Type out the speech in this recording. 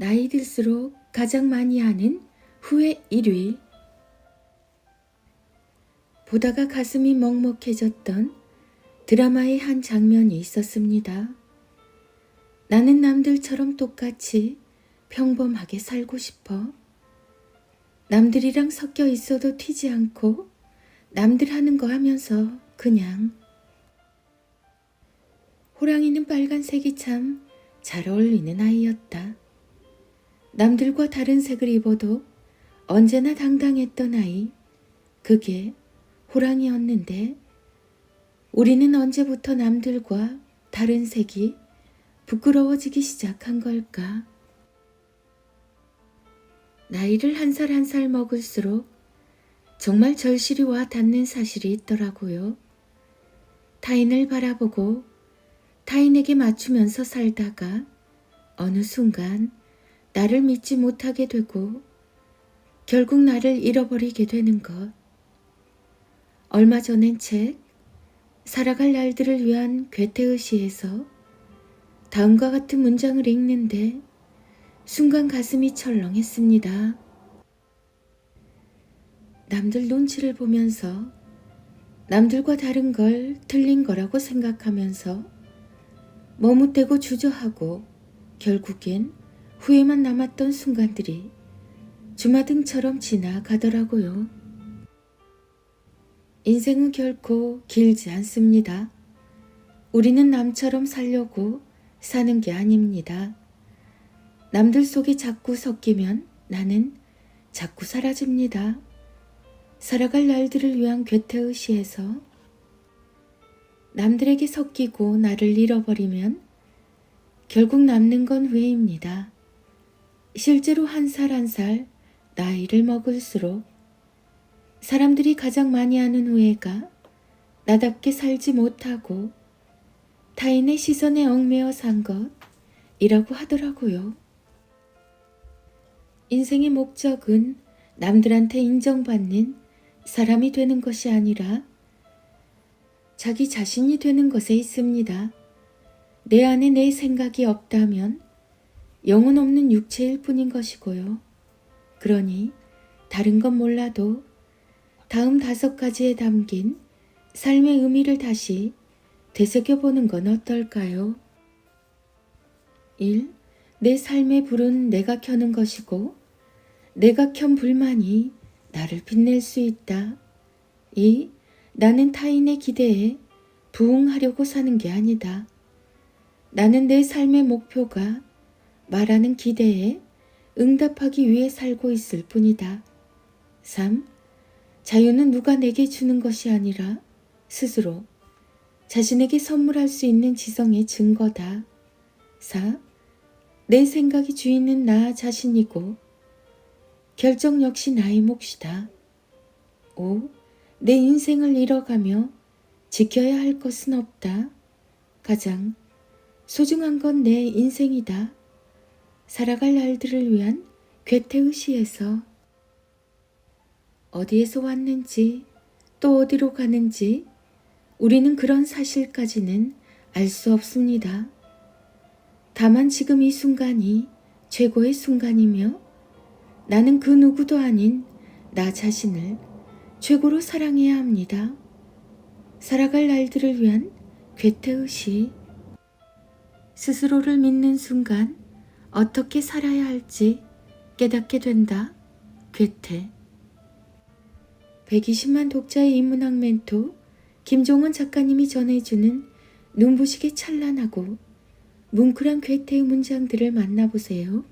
나이 들수록 가장 많이 하는 후회 1위. 보다가 가슴이 먹먹해졌던 드라마의 한 장면이 있었습니다. 나는 남들처럼 똑같이 평범하게 살고 싶어. 남들이랑 섞여 있어도 튀지 않고 남들 하는 거 하면서 그냥 호랑이는 빨간색이 참 잘 어울리는 아이였다. 남들과 다른 색을 입어도 언제나 당당했던 아이. 그게 호랑이였는데 우리는 언제부터 남들과 다른 색이 부끄러워지기 시작한 걸까? 나이를 한 살 한살 먹을수록 정말 절실히 와 닿는 사실이 있더라고요. 타인을 바라보고 타인에게 맞추면서 살다가 어느 순간 나를 믿지 못하게 되고 결국 나를 잃어버리게 되는 것. 얼마 전엔 책 살아갈 날들을 위한 괴테의시에서 다음과 같은 문장을 읽는데 순간 가슴이 철렁했습니다. 남들 눈치를 보면서 남들과 다른 걸 틀린 거라고 생각하면서 머뭇대고 주저하고 결국엔 후회만 남았던 순간들이 주마등처럼 지나가더라고요. 인생은 결코 길지 않습니다. 우리는 남처럼 살려고 사는 게 아닙니다. 남들 속에 자꾸 섞이면 나는 자꾸 사라집니다. 살아갈 날들을 위한 괴테의시에서 남들에게 섞이고 나를 잃어버리면 결국 남는 건 후회입니다. 실제로 한 살 한 살 나이를 먹을수록 사람들이 가장 많이 하는 후회가 나답게 살지 못하고 타인의 시선에 얽매여 산 것이라고 하더라고요. 인생의 목적은 남들한테 인정받는 사람이 되는 것이 아니라 자기 자신이 되는 것에 있습니다. 내 안에 내 생각이 없다면 영혼 없는 육체일 뿐인 것이고요. 그러니 다른 건 몰라도 다음 다섯 가지에 담긴 삶의 의미를 다시 되새겨보는 건 어떨까요? 1. 내 삶의 불은 내가 켜는 것이고 내가 켠 불만이 나를 빛낼 수 있다. 2. 나는 타인의 기대에 부응하려고 사는 게 아니다. 나는 내 삶의 목표가 말하는 기대에 응답하기 위해 살고 있을 뿐이다. 3. 자유는 누가 내게 주는 것이 아니라 스스로 자신에게 선물할 수 있는 지성의 증거다. 4. 내 생각이 주인은 나 자신이고 결정 역시 나의 몫이다. 5. 내 인생을 잃어가며 지켜야 할 것은 없다. 가장 소중한 건 내 인생이다. 살아갈 날들을 위한 괴테의 시에서 어디에서 왔는지 또 어디로 가는지 우리는 그런 사실까지는 알 수 없습니다. 다만 지금 이 순간이 최고의 순간이며 나는 그 누구도 아닌 나 자신을 최고로 사랑해야 합니다. 살아갈 날들을 위한 괴테의 시 스스로를 믿는 순간 어떻게 살아야 할지 깨닫게 된다. 괴테 120만 독자의 인문학 멘토 김종원 작가님이 전해주는 눈부시게 찬란하고 뭉클한 괴테의 문장들을 만나보세요.